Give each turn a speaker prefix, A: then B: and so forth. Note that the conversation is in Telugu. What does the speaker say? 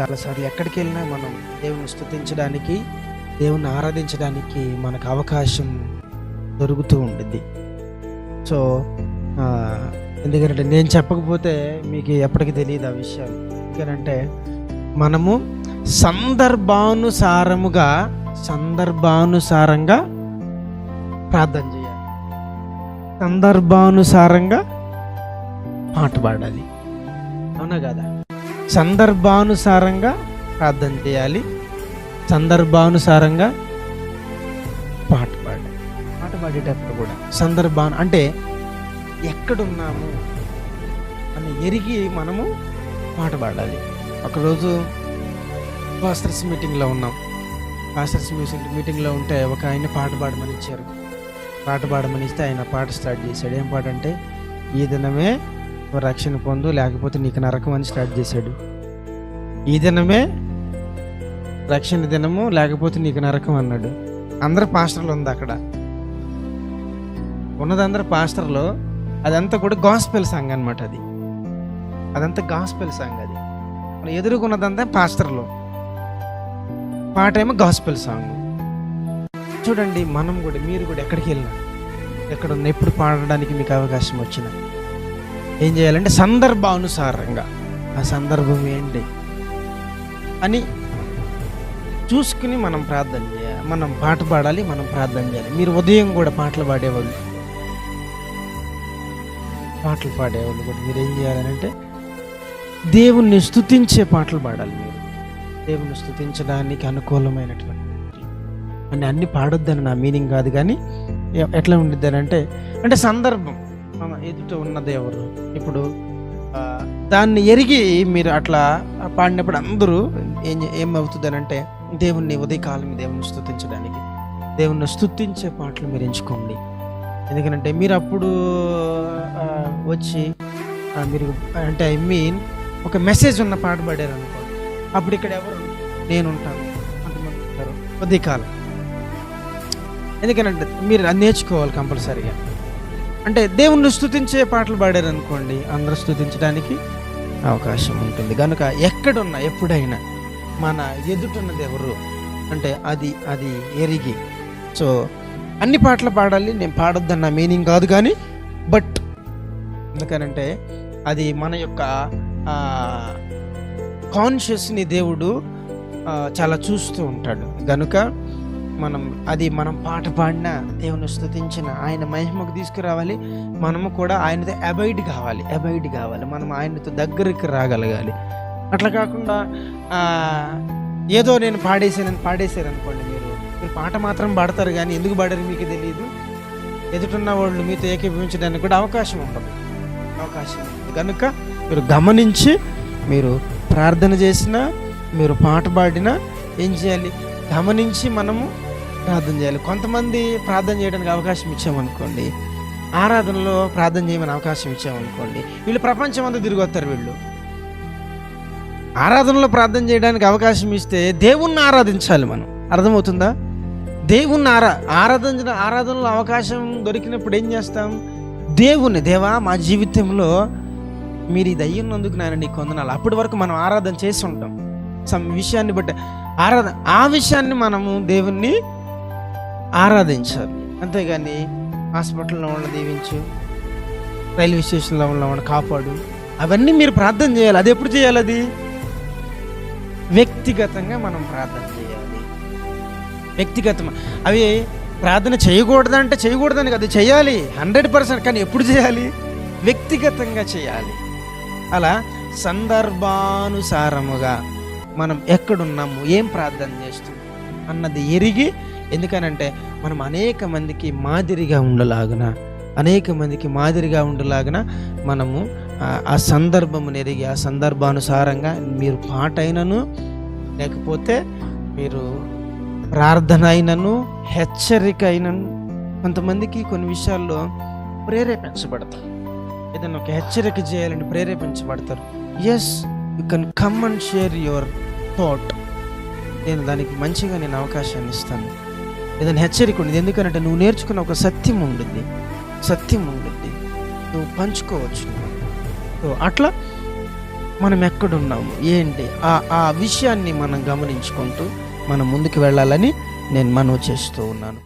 A: చాలాసార్లు ఎక్కడికి వెళ్ళినా మనం దేవుని స్తుతించడానికి దేవుని ఆరాధించడానికి మనకు అవకాశం దొరుకుతూ ఉండిద్ది. సో ఎందుకంటే నేను చెప్పకపోతే మీకు ఎప్పటికీ తెలియదు ఆ విషయాలు ఎందుకంటే మనము సందర్భానుసారముగా సందర్భానుసారంగా ప్రార్థన చేయాలి. సందర్భానుసారంగా పాట పాడాలి. అవునా కదా? సందర్భానుసారంగా ప్రార్థన చేయాలి. సందర్భానుసారంగా పాట పాడాలి. పాట పాడేటప్పుడు కూడా. సందర్భాను అంటే ఎక్కడున్నాము అని ఎరిగి మనము పాట పాడాలి. ఒకరోజు పాస్టర్స్ మీటింగ్లో ఉన్నాం. పాస్టర్స్ మ్యూజిక్ మీటింగ్లో ఉంటే ఒక ఆయన పాట పాడమని ఇచ్చారు. పాట పాడమని ఇస్తే ఆయన పాట స్టార్ట్ చేశాడు. ఏం పాట అంటే ఈ దినమే రక్షణ పొందు లేకపోతే నీకు నరకం అని స్టార్ట్ చేశాడు. ఈ దినమే రక్షణ దినము లేకపోతే నీకు నరకం అన్నాడు. అందరు పాస్టర్లు ఉంది అక్కడ. ఉన్నదందరు పాస్టర్లో అదంతా కూడా గాస్పెల్ సాంగ్ అనమాట అది. అదంతా గాస్పెల్ సాంగ్ అది. మనం ఎదుర్కొన్నదంతా పాస్టర్లో. పాట ఏమో గాస్పెల్ సాంగ్ చూడండి మనం కూడా మీరు కూడా ఎక్కడికి వెళ్ళినా ఎక్కడ ఉన్న ఎప్పుడు పాడడానికి మీకు అవకాశం వచ్చిన ఏం చేయాలంటే సందర్భానుసారంగా. ఆ సందర్భం ఏంటి? అని చూసుకుని మనం ప్రార్థన చేయాలి. మనం పాట పాడాలి మనం ప్రార్థన చేయాలి. మీరు ఉదయం కూడా పాటలు పాడేవాళ్ళు. పాటలు పాడేవాళ్ళు కూడా. మీరు ఏం చేయాలంటే దేవుణ్ణి స్తుతించే పాటలు పాడాలి మీరు. దేవుణ్ణి స్థుతించడానికి అనుకూలమైనటువంటి అని అన్ని పాడొద్దని నా మీనింగ్ కాదు కానీ ఎట్లా ఉండిద్ది అంటే అంటే సందర్భం. మన ఎదుట ఉన్నది ఎవరు? ఇప్పుడు దాన్ని ఎరిగి మీరు అట్లా పాడినప్పుడు అందరూ ఏం ఏమవుతుంది అంటే దేవుణ్ణి ఉదయకాలం దేవుణ్ణి స్థుతించడానికి దేవుణ్ణి స్థుతించే పాటలు మీరు ఎంచుకోండి. ఎందుకంటే మీరు అప్పుడు వచ్చి మీరు అంటే ఐ మీన్ ఒక మెసేజ్ ఉన్న పాట పాడారు అనుకోండి అప్పుడు ఇక్కడ ఎవరు నేను ఉంటాను ఉదయకాలం. ఎందుకంటే మీరు నేర్చుకోవాలి కంపల్సరీగా. అంటే దేవుణ్ణి స్థుతించే పాటలు పాడారు అనుకోండి అందరూ స్థుతించడానికి అవకాశం ఉంటుంది. కనుక ఎక్కడున్నా ఎప్పుడైనా మన ఎదుటున్నది ఎవరు? అంటే అది అది ఎరిగి. సో అన్ని పాటలు పాడాలి నేను పాడొద్దన్న మీనింగ్ కాదు కానీ బట్ ఎందుకనంటే అది మన యొక్క కాన్షియస్ని దేవుడు చాలా చూస్తూ ఉంటాడు. గనుక మనం అది మనం పాట పాడినా దేవుని స్థుతించిన ఆయన మహిమకు తీసుకురావాలి. మనము కూడా ఆయనతో అబైడ్ కావాలి అబైడ్ కావాలి. మనం ఆయనతో దగ్గరికి రాగలగాలి. అట్లా కాకుండా ఏదో నేను పాడేసాను పాడేశారు అనుకోండి మీరు. మీరు పాట మాత్రం పాడతారు కానీ ఎందుకు పాడారు మీకు తెలియదు ఎదుటిన్న వాళ్ళు మీతో ఏకీభవించడానికి కూడా అవకాశం ఉండదు. అవకాశం ఉంటుంది కనుక మీరు గమనించి మీరు ప్రార్థన చేసినా మీరు పాట పాడినా ఏం చేయాలి? గమనించి మనము ప్రార్థన చేయాలి. కొంతమంది ప్రార్థన చేయడానికి అవకాశం ఇచ్చామనుకోండి ఆరాధనలో ప్రార్థన చేయమని అవకాశం ఇచ్చామనుకోండి వీళ్ళు ప్రపంచం అంతా తిరిగి వస్తారు వీళ్ళు. ఆరాధనలో ప్రార్థన చేయడానికి అవకాశం ఇస్తే దేవుణ్ణి ఆరాధించాలి మనం. అర్థమవుతుందా? దేవుణ్ణి ఆరా ఆరాధించిన ఆరాధనలో అవకాశం దొరికినప్పుడు ఏం చేస్తాం? దేవుణ్ణి దేవా మా జీవితంలో మీరు ఇది అయ్యున్నందుకు నాయన నీకు వందనాలు. అప్పటి వరకు మనం ఆరాధన చేసి ఉంటాం. సమ్ విషయాన్ని బట్టి ఆరాధన ఆ విషయాన్ని మనము దేవుణ్ణి ఆరాధించాలి అంతేగాని హాస్పిటల్లో ఉన్న దీవించు రైల్వే స్టేషన్లో ఉన్న వాళ్ళని కాపాడు. అవన్నీ మీరు ప్రార్థన చేయాలి. అది ఎప్పుడు చేయాలి అది? వ్యక్తిగతంగా మనం ప్రార్థన చేయాలి. వ్యక్తిగతం. అవి ప్రార్థన చేయకూడదంటే చేయకూడదని కాదు. చేయాలి. హండ్రెడ్ పర్సెంట్ కానీ ఎప్పుడు చేయాలి? వ్యక్తిగతంగా చేయాలి. అలా సందర్భానుసారముగా మనం ఎక్కడున్నాము ఏం ప్రార్థన చేస్తున్నాం అన్నది ఎరిగి ఎందుకనంటే మనం అనేక మందికి మాదిరిగా ఉండలాగున అనేక మందికి మాదిరిగా ఉండలాగన మనము ఆ- సందర్భము సందర్భమును ఎరిగి ఆ సందర్భానుసారంగా మీరు పాట అయినను లేకపోతే మీరు ప్రార్థన అయినను హెచ్చరిక అయినను కొంతమందికి కొన్ని విషయాల్లో ప్రేరేపించబడతారు. ఏదైనా ఒక హెచ్చరిక చేయాలని ప్రేరేపించబడతారు. Yes you can come and share your thought నేను దానికి మంచిగా నేను అవకాశాన్ని ఇస్తాను. ఏదైనా హెచ్చరిక ఉండేది. ఎందుకంటే నువ్వు నేర్చుకున్న ఒక సత్యం ఉండింది. సత్యం ఉండింది. నువ్వు పంచుకోవచ్చు. సో అట్లా మనం ఎక్కడున్నాము? ఏంటి? ఆ ఆ విషయాన్ని మనం గమనించుకుంటూ మనం ముందుకు వెళ్ళాలని నేను మనవి చేస్తూ ఉన్నాను.